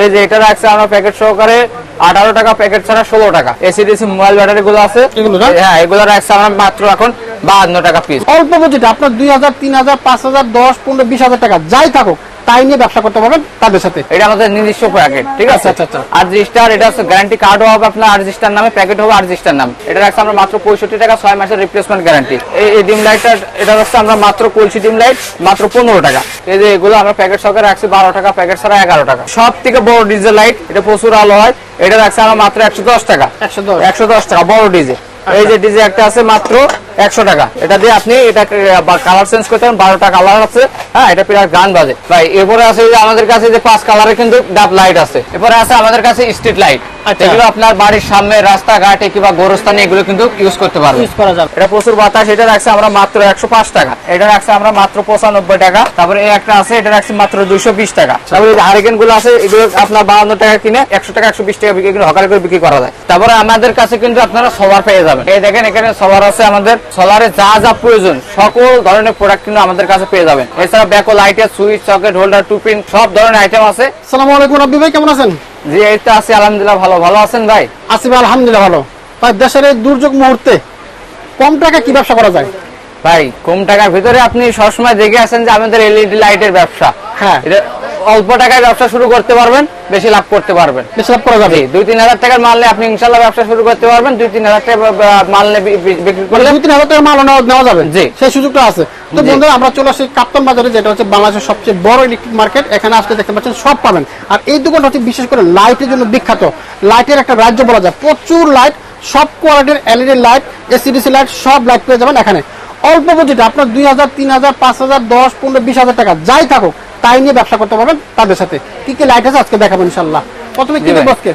এই যে এটা রাখছে আমরা প্যাকেট সহকারে আঠারো টাকা প্যাকেট ছাড়া ষোলো টাকা। এসিডিসি মোবাইল ব্যাটারি গুলো আছে। হ্যাঁ এগুলো রাখছে আমরা মাত্র এখন বাহান্ন টাকা পিস অল্প বুঝিটা আপনার দুই হাজার তিন হাজার পাঁচ হাজার দশ পনেরো বিশ হাজার টাকা যাই থাকুক। তাই নিয়ে ব্যবসা করতে পারবেন তাদের সাথে। এটা আমাদের নিজস্ব প্যাকেট ঠিক আছে? আচ্ছা, আচ্ছা, আচ্ছা। আর রেজিস্টার এটা হচ্ছে গ্যারান্টি কার্ডও হবে আপনার আর রেজিস্টার নামে প্যাকেট হবে আর রেজিস্টার নাম। এটা রাখছে আমরা মাত্র পঁয়ষট্টি টাকা ছয় মাসের রিপ্লেসমেন্ট গ্যারান্টি এই ডিম লাইটটা এটা হচ্ছে আমরা মাত্র কলসি ডিম লাইট মাত্র পনেরো টাকা। এই যে এগুলো আমরা প্যাকেট সহকারে রাখছি বারো টাকা প্যাকেট ছাড়া এগারো টাকা। সব থেকে বড় ডিজেল লাইট এটা প্রচুর আলো হয় এটা রাখছে আমরা মাত্র একশো দশ টাকা। একশো দশ। একশো দশ টাকা বড় ডিজে এই যে ডিজে একটা আছে মাত্র একশো টাকা। এটা দিয়ে আপনি এটা কালার চেঞ্জ করতে পারেন, বারোটা কালার আছে। হ্যাঁ এটা প্রায় গান বাজে। ভাই, এরপরে আছে যে আমাদের কাছে যে পাঁচ কালারের কিন্তু ডাব লাইট আছে। এরপরে আছে আমাদের কাছে স্ট্রিট লাইট। এগুলো আপনার বাড়ির সামনে রাস্তাঘাটে কিংবা গোরস্থানে এগুলো কিন্তু ইউজ করতে পারবেন। ইউজ করা যাবে। এটা প্রচুর বাতাস এটা রাখছে আমরা মাত্র একশো পাঁচ টাকা। এটা রাখছে আমরা মাত্র পঁচানব্বই টাকা। তারপরে এই একটা আছে এটা রাখছি মাত্র দুইশো বিশ টাকা। তারপরে হারিকেনগুলো আছে এগুলো আপনার বাহান্ন টাকা কিনে একশো টাকা একশো বিশ টাকা বিক্রি হকার করে বিক্রি করা যায়। তারপরে আমাদের কাছে কিন্তু আপনারা সবার পেয়ে যাবেন। এই দেখেন এখানে সবার আছে আমাদের। সোলারে যা যা প্রয়োজন সকল ধরনের প্রোডাক্ট কিন্তু আমাদের কাছে পেয়ে যাবেন। এছাড়া ব্যাকো লাইটের সুইচ সকেট হোল্ডার টুপিন সব ধরনের আইটেম আছে। সালাম আলাইকুম রব্বি ভাই কেমন আছেন? জি এই তো আছি আলহামদুলিল্লাহ ভালো। ভালো আছেন ভাই? আসিফ আলহামদুলিল্লাহ ভালো। ভাই দেশের এই দুর্যোগ মুহূর্তে কম টাকা কি ব্যবসা করা যায়? ভাই কম টাকার ভিতরে আপনি সবসময় দেখে আছেন যে আমাদের এলইডি লাইটের ব্যবসা। হ্যাঁ। এটা অল্প টাকায় ব্যবসা শুরু করতে পারবেন বেশি লাভ করতে পারবেন। বেশি লাভ করা যাবে? দুই তিন হাজার টাকার মাল নিয়ে আপনি ইনশাল্লাহ ব্যবসা শুরু করতে পারবেন দুই তিন হাজার টাকা মাল নিয়ে বিক্রি করলে দুই তিন হাজার টাকা মাল নেওয়া- নেওয়া যাবে? জি। সেই সুযোগটা আছে। তো বন্ধুরা আমরা চলে আসি কাপ্তান বাজারে যেটা হচ্ছে বাংলাদেশের সবচেয়ে বড় ইলেকট্রিক মার্কেট এখানে আসলে দেখতে পাচ্ছেন সব পাবেন। আর এই দোকানটা হচ্ছে বিশেষ করে লাইটের জন্য বিখ্যাত। লাইটের একটা রাজ্য বলা যায়। প্রচুর লাইট সব কোয়ালিটির LED light AC DC light সব লাইট পেয়ে যাবেন এখানে। অল্প বাজেটে আপনার দুই হাজার তিন হাজার পাঁচ হাজার দশ পনেরো বিশ হাজার টাকা যাই থাকুক। তাই নিয়ে ব্যবসা করতে পারবেন তাদের সাথে। কি কি লাইট আছে আজকে দেখাবো ইনশাল্লাহ প্রথমে কি দেবো আজকে?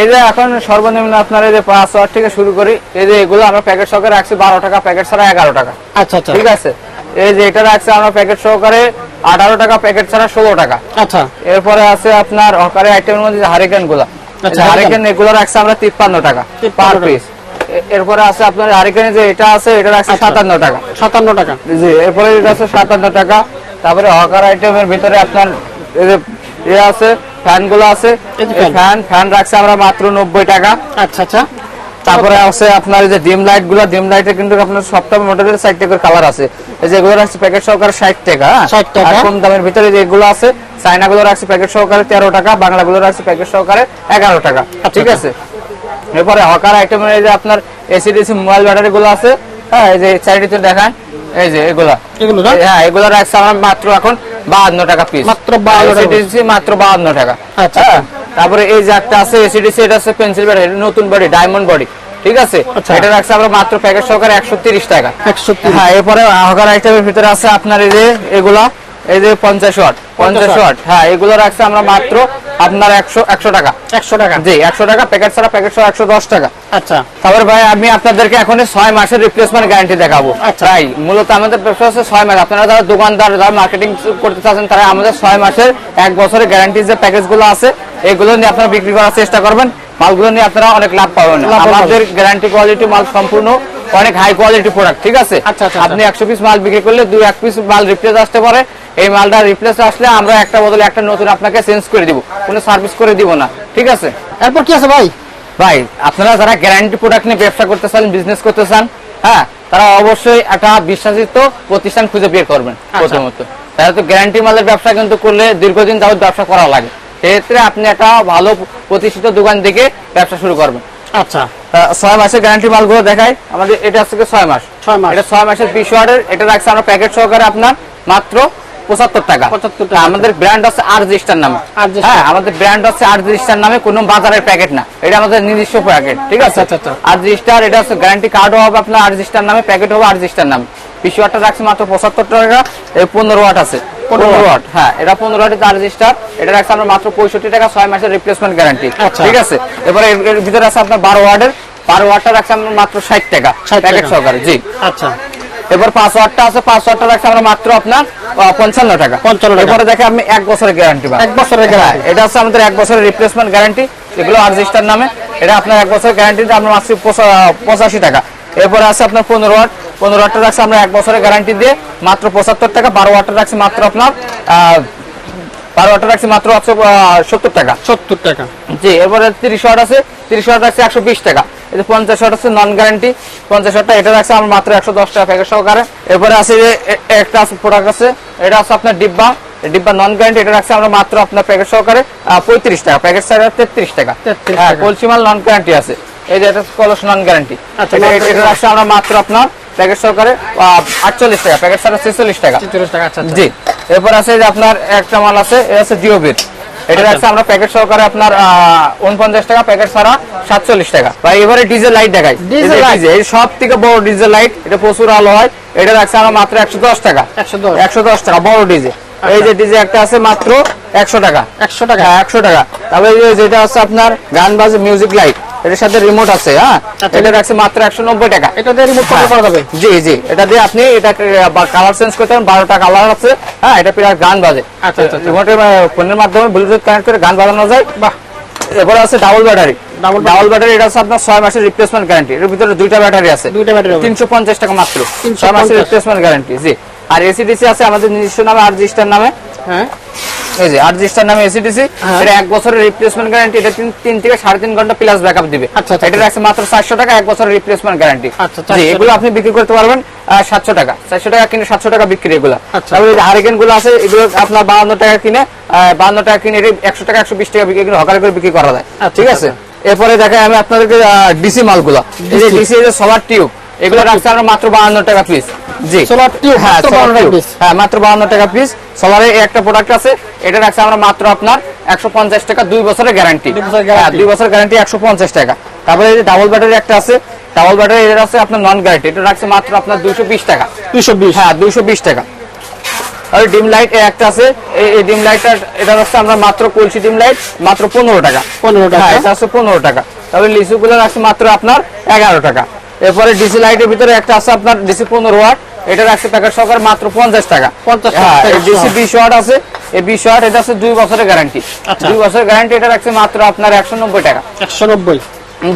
এই যে এখন সর্বনিম্ন আপনার এই যে পাঁচ ওয়াট থেকে শুরু করি এই যে এগুলো আমরা প্যাকেট সহকারে রাখছি বারো টাকা প্যাকেট ছাড়া এগারো টাকা। আচ্ছা আচ্ছা। ঠিক আছে? এই যে এটা রাখছে আমরা প্যাকেট সহকারে আঠারো টাকা প্যাকেট ছাড়া ষোলো টাকা। আচ্ছা। এরপরে আছে আপনার হকারে আইটেমের মধ্যে যে হারিকেনগুলা। আচ্ছা, হারিকেন এগুলো রাখছে আমরা তিপ্পান্ন টাকা পার পিস এরপরে আছে আপনার হারিকেন যে এটা আছে এটা রাখছে আচ্ছা। সাতান্ন টাকা। সাতান্ন টাকা। জি এরপরে এটা আছে সাতান্ন টাকা। তারপরে হকার আইটেমের ভিতরে আপনার এই যে ইয়ে আছে ফ্যানগুলো আছে। ফ্যান। ফ্যান রাখছে আমরা মাত্র নব্বই টাকা। আচ্ছা আচ্ছা। তারপরে আছে আপনার এই যে ডিম লাইটগুলো ডিম লাইটে কিন্তু আপনার সবটা মডেলের সাইড টাকার কালার আছে। এই যে এগুলো রাখছে প্যাকেট সহকারে ষাট টাকা। ষাট টাকা। কম দামের ভিতরে যে এগুলো আছে চাইনা গুলো রাখছে প্যাকেট সহকারে তেরো টাকা বাংলা গুলো রাখছে প্যাকেট সহকারে এগারো টাকা। ঠিক আছে? এরপরে হকার আইটেমের এই যে আপনার এসিডিসি মোবাইল ব্যাটারি গুলো আছে হ্যাঁ এই যে চারিটিতে দেখান। এই যে এগুলা। এগুলো হ্যাঁ এগুলো রাখছে আমরা মাত্র এখন বাহান্ন টাকা পিস মাত্র 52 টাকা piece। এসিডিসি মাত্র বাহান্ন টাকা। আচ্ছা, হ্যাঁ তারপরে এই যে একটা আছে এসিডিসি এটা আছে পেন্সিল নতুন বডি ডায়মন্ড বডি ঠিক আছে? আচ্ছা। এটা রাখছে আমরা মাত্র প্যাকেট সহকারে একশো তিরিশ টাকা। একশো। হ্যাঁ এরপরে আইটেমের ভিতরে আছে আপনার এই যে এগুলা। এই যে পঞ্চাশ ওয়াট পঞ্চাশ watt। ওয়াট। হ্যাঁ এগুলো রাখছে আমরা মাত্র আপনার একশো একশো টাকা। একশো টাকা। জি একশো টাকা প্যাকেট ছাড়া প্যাকেট একশো দশ টাকা। আচ্ছা। তারপরে ভাই আমি আপনাদেরকে এখন মাসের রিপ্লেসমেন্ট গ্যারান্টি দেখাবো। আচ্ছা। তাই মূলত আমাদের ব্যবসা হচ্ছে ছয় মাস। আপনারা যারা দোকানদার যারা মার্কেটিং করতে চাচ্ছেন তারা আমাদের ছয় মাসের এক বছরের গ্যারান্টি যে প্যাকেজগুলো আছে এগুলো নিয়ে আপনারা বিক্রি করার চেষ্টা করবেন। মালগুলো নিয়ে আপনারা অনেক লাভ পাবেন। আমাদের গ্যারান্টি কোয়ালিটি মাল সম্পূর্ণ অনেক হাই কোয়ালিটি প্রোডাক্ট ঠিক আছে? আচ্ছা, আচ্ছা, আপনি একশো পিস মাল বিক্রি করলে দুই এক পিস মাল রিপ্লেস আসতে পারে। এই মালটা রিপ্লেস আসলে আমরা একটা বদলে একটা নতুন আপনাকে চেঞ্জ করে দিব। কোনো সার্ভিস করে দিব না ঠিক আছে? এরপর কি আছে ভাই? ভাই আপনারা যারা গ্যারান্টি প্রোডাক্ট নিয়ে ব্যবসা করতে চান বিজনেস করতে চান হ্যাঁ তারা অবশ্যই একটা বিশ্বাসিত প্রতিষ্ঠান খুঁজে বের করবেন প্রথমত। তাহলে তো গ্যারান্টি মালের ব্যবসা কিন্তু করলে দীর্ঘদিন যাবত ব্যবসা করা লাগে। সেক্ষেত্রে আপনি একটা ভালো প্রতিষ্ঠিত দোকান থেকে ব্যবসা শুরু করবেন। আচ্ছা। ছয় মাসের গ্যারান্টি মালগুলো দেখাই। আমাদের এটা আছে কি ছয় মাস। ছয় মাস। এটা ছয় মাসের বিশ ওয়ার্ডের এটা রাখছে আমরা প্যাকেট সহকারে আপনার মাত্র পঁচাত্তর টাকা। 75 টাকা। আমাদের ব্র্যান্ড আছে আর রেজিস্টার নামে। হ্যাঁ আমাদের ব্র্যান্ড আছে আর রেজিস্টার নামে কোনো বাজারের প্যাকেট না। এটা আমাদের নিজস্ব প্যাকেট ঠিক আছে? আচ্ছা, আচ্ছা, আচ্ছা। আর রেজিস্টার এটা হচ্ছে গ্যারান্টি কার্ডও হবে আপনার আর নামে প্যাকেট হবে আর রেজিস্টার নামে। বিশ ওয়াটটা রাখছে মাত্র পঁচাত্তর টাকা এই পনেরো ওয়াট আছে। পনেরো ওয়াট। হ্যাঁ এটা পনেরো ওয়াটের আর রেজিস্টার এটা রাখছে আমরা মাত্র পঁয়ষট্টি টাকা ছয় মাসের রিপ্লেসমেন্ট গ্যারান্টি। ঠিক আছে? এবারে এর- এর ভিতরে আছে আপনার বারো ওয়ার্ডের বারো ওয়াটটা রাখছে আমরা মাত্র ষাট টাকা। প্যাকেট সহকারে জি। আচ্ছা। এবার পাঁচ ওয়াটটা আছে পাঁচ ওয়াটটা রাখছে আমরা মাত্র আপনার পঞ্চান্ন টাকা। 55 টাকা। এরপরে দেখে আমি এক বছরের গ্যারান্টি এক বছরের guarantee। এটা আমাদের এক বছরের রিপ্লেসমেন্ট গ্যারান্টি এগুলো আরজিস্টার নামে। এটা আপনার এক বছরের আমরা পঁচাশি টাকা। এরপরে আছে আপনার পনেরো ওয়াট। পনেরো ওয়াটটা রাখছে আমরা এক বছরের গ্যারান্টি দিয়ে মাত্র পঁচাত্তর টাকা বারো ওয়াটটা রাখছি মাত্র আপনার বারো ওয়াটের রাখছি মাত্র একশো সত্তর টাকা। সত্তর টাকা। জি এরপরে তিরিশ ওয়াট আছে তিরিশ ওয়াট রাখছে একশো বিশ টাকা। যে পঞ্চাশ ওয়াট আছে নন গ্যারান্টি পঞ্চাশ ওয়াটটা এটা রাখছে আমার মাত্র একশো দশ টাকা প্যাকেট সহকারে। এরপরে আছে যে একটা আছে প্রোডাক্ট আছে এটা আছে আপনার ডিব্বা। ডিব্বা নন গ্যারান্টি এটা রাখছে আমরা মাত্র আপনার প্যাকেট সহকারে পঁয়ত্রিশ টাকা প্যাকেট সাইড তেত্রিশ টাকা। 33 হ্যাঁ টাকা। কলসি মাল নন গ্যারান্টি আছে। এই যে এটা কলস নন গ্যারান্টি আচ্ছা, এটা রাখছে আমরা মাত্র আপনার প্যাকেট সহকারে আটচল্লিশ টাকা প্যাকেট সাইড ছেচল্লিশ টাকা। টাকা আচ্ছা আচ্ছা। জি এরপর আছে যে আপনার একটা মাল আছে এটা আছে জিওবিট এটা আচ্ছা। রাখছে আমরা প্যাকেট সহকারে আপনার উনপঞ্চাশ টাকা প্যাকেট ছাড়া সাতচল্লিশ টাকা। বা এবারে ডিজেল লাইট দেখাই। Diesel এই সব থেকে বড় ডিজেল লাইট এটা প্রচুর আলো হয়। এটা রাখছে আমরা মাত্র একশো দশ টাকা। একশো দশ। একশো দশ টাকা বড় ডিজে। এই যে ডিজে একটা আছে মাত্র একশো টাকা। একশো টাকা। হ্যাঁ একশো টাকা। তারপরে যেটা আছে আপনার গান বাজে মিউজিক লাইট। এটার সাথে রিমোট আছে হ্যাঁ? আচ্ছা। এটা রাখছে মাত্র একশো নব্বই টাকা। এটা দিয়ে রিমোট কন্ট্রোল করা যাবে? জি জি। এটা দিয়ে আপনি এটা কালার চেঞ্জ করতে পারেন বারোটা কালার আছে হ্যাঁ? এটা প্রায় গান বাজে। আচ্ছা, আচ্ছা, আচ্ছা। রিমোটের ফোনের মাধ্যমে ব্লুটুথ কানেক্ট করে গান বাজানো যায়। বাহ। এরপরে আছে ডাবল ব্যাটারি ডাবল ব্যাটারি এটা আছে আপনার ছয় মাসের রিপ্লেসমেন্ট গ্যারান্টি এর ভিতরে দুইটা ব্যাটারি আছে। দুইটা ব্যাটারি তিনশো পঞ্চাশ টাকা মাত্র। ছয় মাসের রিপ্লেসমেন্ট গ্যারান্টি জি। আর এসিডিসি আছে আমাদের নিজস্ব নামে আর জিস্টার নামে। হ্যাঁ। এই যে জিস্টার নামে এসিডিসি হ্যাঁ। এটা এক বছরের রিপ্লেসমেন্ট গ্যারান্টি এটা তিন থেকে সাড়ে তিন ঘণ্টা প্লাস ব্যাকআপ দিবে। আচ্ছা, আচ্ছা, এটা রাখছে মাত্র চারশো টাকা এক বছরের রিপ্লেসমেন্ট গ্যারান্টি আচ্ছা, জি এগুলো আপনি বিক্রি করতে পারবেন সাতশো টাকা। চারশো টাকা কিনে সাতশো টাকা বিক্রি এগুলো। আচ্ছা। তারপরে হারিকেনগুলো আছে এগুলো আপনার বাহান্ন টাকা কিনে বাহান্ন টাকা কিনে একশো টাকা একশো বিশ টাকা বিক্রি হকার করে বিক্রি করা যায়। আচ্ছা, ঠিক আছে? এরপরে দেখাই আমি আপনাদেরকে ডিসি মালগুলো। ডিসি যে সোলার টিউব এগুলো রাখছে আমরা মাত্র বাহান্ন টাকা পিস জি। হ্যাঁ মাত্র solar 52 টাকা tube। piece। হ্যাঁ মাত্র টাকা পিস সোলারের একটা প্রোডাক্ট আছে এটা রাখছে আমরা মাত্র আপনার একশো পঞ্চাশ টাকা দুই বছরের গ্যারান্টি দুই বছর টাকা। তারপরে এই ডাবল ব্যাটারি একটা আছে ডাবল ব্যাটারি এটা আছে আপনার নন গ্যারান্টি এটা রাখছে মাত্র আপনার দুইশো বিশ টাকা। দুইশো বিশ। হ্যাঁ দুইশো বিশ টাকা। আর ডিম লাইট একটা আছে এই- ডিম লাইটটা এটা হচ্ছে আমরা মাত্র কলসি ডিম লাইট মাত্র পনেরো টাকা। 15 টাকা। হ্যাঁ, এটা আছে পনেরো টাকা। তবে লিচু গুলো আছে মাত্র আপনার এগারো টাকা। এরপরে ডিসি লাইটের ভিতরে একটা আছে আপনার ডিসি পনেরো ওয়াট এটা রাখছে টাকা সরকার মাত্র পঞ্চাশ টাকা। 50 টাকা হ্যাঁ ডিসি বিশ ওয়াট আছে এই বিশ ওয়াট এটা আছে দুই বছরের গ্যারান্টি আচ্ছা। দুই বছরের গ্যারান্টি এটা রাখছে মাত্র আপনার একশো নব্বই টাকা। একশো নব্বই।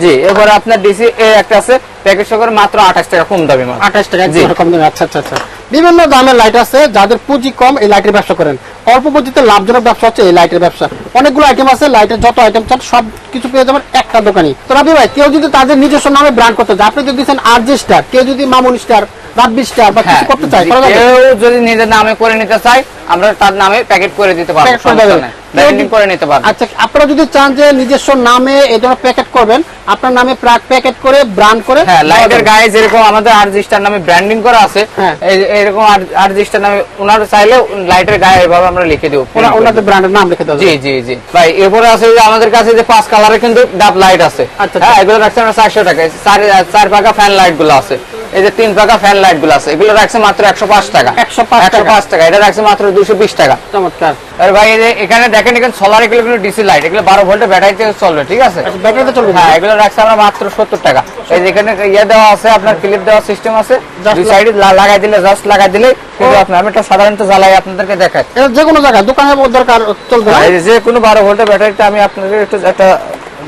জি এরপরে আপনার ডিসি একটা আছে প্যাকেট সরকার মাত্র আঠাশ টাকা কম দামি আঠাশ টাকা জি। কম দামে। আচ্ছা আচ্ছা আচ্ছা। বিভিন্ন দামের লাইট আছে, যাদের পুঁজি কম, এই লাইটের ব্যবসা করেন। অল্প পুঁজিতে লাভজনক ব্যবসা হচ্ছে এই লাইটের ব্যবসা। অনেকগুলো আইটেম আছে লাইটের যত আইটেম চান, সব কিছু পেয়ে যাবেন একটা দোকানে। তো রাবি ভাই, কেউ যদি তাদের নিজস্ব নামে ব্র্যান্ড করতে আপনি যদি দিচ্ছেন আরজি স্টার কেউ যদি মামুন স্টার বা কিছু হ্যাঁ করতে চায় কেউ যদি নিজের নামে করে নিতে চায় আমরা তার নামে প্যাকেট করে দিতে পারব করে সমস্যা দেবেন। নাই। Branding করে নিতে পারব। আচ্ছা আপনারা যদি চান যে নিজস্ব নামে এই ধরনের প্যাকেট করবেন আপনার নামে প্যাকেট করে ব্র্যান্ড করে হ্যাঁ লাইটের গায়ে যেরকম আমাদের আরজিস্টার নামে ব্র্যান্ডিং করা আছে। হ্যাঁ। এরকম আরজিস্টার নামে ওনার চাইলে লাইটের গায়ে এভাবে আমরা লিখে দেবো। ওনাদের ব্র্যান্ডের নাম লিখে দেওয়া জি জি জি। ভাই এরপরে আছে যে আমাদের কাছে যে পাঁচ কিন্তু ডাব লাইট আছে। আচ্ছা, হ্যাঁ এগুলো রাখছে আমরা চারশো টাকা চার চার পাকা ফ্যান লাইটগুলো আছে। এই যে তিন পাকা ফ্যান লাইটগুলো আছে এগুলো রাখছে মাত্র একশো পাঁচ টাকা। একশো পাঁচ টাকা। এটা রাখছে মাত্র দুশো বিশ টাকা। চমৎকার। আর ভাই এই যে এখানে দেখেন এখানে সোলার এগুলো কিন্তু ডিসি লাইট এগুলো বারো ভোল্টের ব্যাটারিতে চলবে ঠিক আছে? আচ্ছা ব্যাটারিতে চলবে। হ্যাঁ এগুলো রাখছে আমরা মাত্র সত্তর টাকা। এই যে এখানে ইয়ে দেওয়া আছে আপনার ক্লিপ দেওয়া সিস্টেম আছে। দুই সাইডে লাগাই দিলে জাস্ট লাগাই দিলে কিন্তু আমি একটা সাধারণত জ্বালাই আপনাদেরকে দেখাই। যে কোনো জায়গায় দোকানে দরকার চলবে এই যে কোনো বারো ভোল্টের ব্যাটারিটা আমি আপনাদের একটু একটা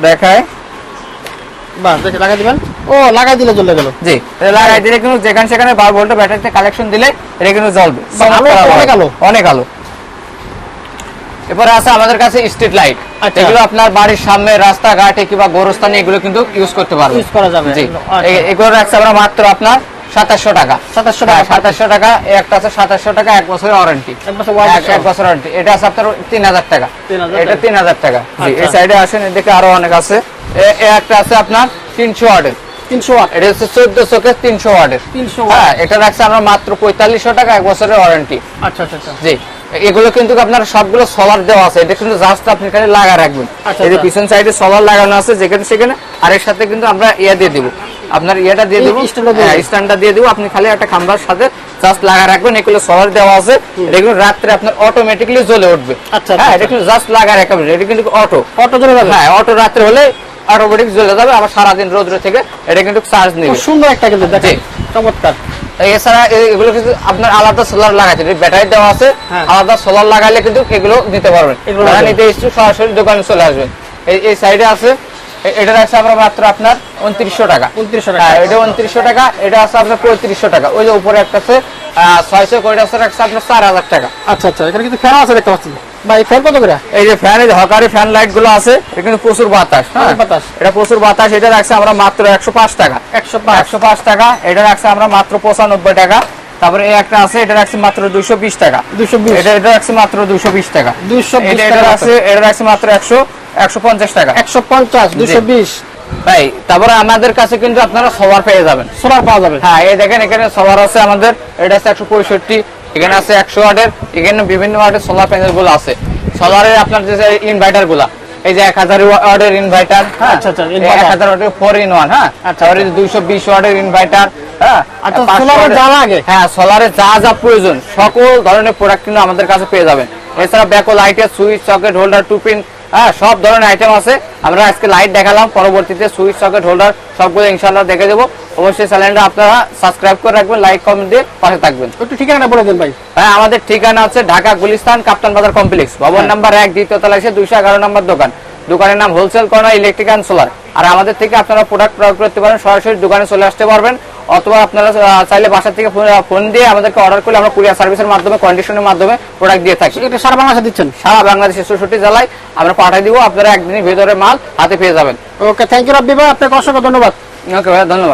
দেখাই। বাহ লাগাই দিবেন ও লাগাই দিলে চলে গেল জি লাগাই দিলে কিন্তু যেখানে সেখানে বারো ভোল্টের ব্যাটারিতে কালেকশন দিলে এটা কিন্তু জ্বলবে বা আলো চমৎকার আলো অনেক। আলো। অনেক আলো এরপরে আছে আমাদের কাছে স্ট্রিট লাইট আচ্ছা। এগুলো আপনার বাড়ির সামনে রাস্তাঘাটে কিংবা গোরস্থানে এগুলো কিন্তু ইউজ করতে পারবেন Use করা যাবে। জি আচ্ছা। এগুলো রাখছে আমরা মাত্র আপনার সাতাশশো টাকা। সাতাশশো টাকা। সাতাশশো। টাকা একটা আছে সাতাশশো টাকা এক বছরের ওয়ারেন্টি এক বছর ওয়ারেন্টি এটা আছে আপনার তিন হাজার টাকা। 3000 এটা তিন হাজার টাকা। জি এই আচ্ছা। সাইডে আসেন এদিকে আরও অনেক আছে। একটা আছে আপনার তিনশো ওয়ার্ডের তিনশো ওয়াট এটা হচ্ছে চোদ্দশো কে তিনশো 300 হ্যাঁ এটা রাখছে আমরা মাত্র পঁয়তাল্লিশশো টাকা এক বছরের ওয়ারেন্টি আচ্ছা আচ্ছা আচ্ছা। জি। এগুলো কিন্তু আপনার সবগুলো সোলার দেওয়া আছে। এটা কিন্তু জাস্ট আপনি এখানে লাগা রাখবেন। আচ্ছা, এই যে আচ্ছা। পিছন সাইডে সোলার লাগানো আছে যেখানে সেখানে। আর এর সাথে কিন্তু আমরা ইয়ে দিয়ে দিব। আপনার ইয়েটা দিয়ে দেবো। স্ট্যান্ডটা দিয়ে হ্যাঁ দেবো। দিয়ে দেবো। আপনি খালি একটা খাম্বার সাথে জাস্ট লাগা রাখবেন। এগুলো সোলার দেওয়া আছে। এগুলো রাত্রে আপনার অটোমেটিকলি জ্বলে উঠবে। আচ্ছা, হ্যাঁ। এটা কিন্তু জাস্ট লাগা রাখবেন। এটা কিন্তু অটো অটো যাবে? হ্যাঁ অটো রাত্রে হলে অটোমেটিক জ্বলে যাবে আবার সারাদিন রোদ্র থেকে এটা কিন্তু চার্জ নেই নেবে। সুন্দর একটা কিন্তু দেখেন চমৎকার। এছাড়া এগুলো কিন্তু আপনার আলাদা সোলার লাগাইছে ব্যাটারি দেওয়া আছে হ্যাঁ। আলাদা সোলার লাগাইলে কিন্তু এগুলো দিতে পারবেন। নিতে সরাসরি দোকানে চলে আসবেন। এই সাইডে আছে এটা রাখছে আমরা মাত্র আপনার উনত্রিশশো টাকা। 2900 টাকা। হ্যাঁ এটা উনত্রিশশো টাকা এটা আছে আপনার পঁয়ত্রিশশো টাকা। ওই যে উপরে একটা আছে ছয়শো কোটি আছে রাখছে আপনার চার হাজার টাকা। আচ্ছা আচ্ছা এখানে কিন্তু ফ্যান আছে দেখতে পাচ্ছি ভাই ফ্যান কত করে? এই যে ফ্যান এই হকারি ফ্যান লাইটগুলো আছে এটা কিন্তু প্রচুর বাতাস হ্যাঁ? বাতাস। এটা প্রচুর বাতাস এটা রাখছে আমরা মাত্র একশো পাঁচ টাকা। একশো একশো পাঁচ টাকা এটা রাখছে আমরা মাত্র পঁচানব্বই টাকা। তারপরে এই একটা আছে এটা রাখছে মাত্র দুইশো বিশ টাকা। 220 এটা এটা রাখছে মাত্র দুইশো বিশ টাকা। 220 এটা রাখছে এটা রাখছে মাত্র একশো একশো পঞ্চাশ টাকা। একশো পঞ্চাশ দুশো বিশ। ভাই তারপরে আমাদের কাছে কিন্তু আপনারা সবার পেয়ে যাবেন। সোলার পাওয়া যাবে। হ্যাঁ এই দেখেন এখানে সবার আছে আমাদের এটা আছে একশো পঁয়ষট্টি এখানে আছে একশো ওয়াটের এখানে বিভিন্ন ওয়াটের সোলার প্যানেলগুলো আছে। সোলারের আপনার যে ইনভার্টারগুলা এই যে এক হাজার ওয়াটের ইনভার্টার আচ্ছা, আচ্ছা, এক। হাজার ওয়াটের ফোর ইন ওয়ান হ্যাঁ আচ্ছা, তারপরে দুইশো বিশ ওয়াটের ইনভার্টার হ্যাঁ 500 solar এর watt-এর- যা হ্যাঁ সোলারে যা যা প্রয়োজন সকল ধরনের প্রোডাক্ট কিন্তু আমাদের কাছে পেয়ে যাবেন। এছাড়া ব্যাকো লাইটের সুইচ সকেট হোল্ডার টুপিন হ্যাঁ সব ধরনের আইটেম আছে। আমরা আজকে লাইট দেখালাম পরবর্তীতে সুইচ সকেট হোল্ডার সবগুলো ইনশাল্লাহ দেখে দেবো। অবশ্যই চ্যানেলটা আপনারা সাবস্ক্রাইব করে রাখবেন লাইক কমেন্ট দিয়ে পাশে থাকবেন। একটু ঠিকানা বলে দেন ভাই। হ্যাঁ আমাদের ঠিকানা হচ্ছে ঢাকা গুলিস্তান কাপ্তান বাজার কমপ্লেক্স ভবন হ্যাঁ। নাম্বার এক দ্বিতীয় তলা এসে দুইশো এগারো নম্বর দোকান। দোকানের নাম wholesale corner electric and solar আর আমাদের থেকে আপনারা প্রোডাক্ট প্রয়োগ করতে পারেন সরাসরি দোকানে চলে আসতে পারবেন। অথবা আপনারা চাইলে বাসা থেকে ফোন- দিয়ে আমাদেরকে অর্ডার করলে আমরা কুরিয়ার সার্ভিসের মাধ্যমে কন্ডিশনের মাধ্যমে প্রোডাক্ট দিয়ে থাকি। এটা সারা বাংলাদেশে দিচ্ছেন? সারা বাংলাদেশের ষষ্ঠী জেলায় আমরা পাঠিয়ে দিব আপনারা একদিনের ভেতরে মাল হাতে পেয়ে যাবেন। ওকে থ্যাংক ইউ রব্বি ভাই আপনাকে অসংখ্য ধন্যবাদ। ওকে ভাই ধন্যবাদ।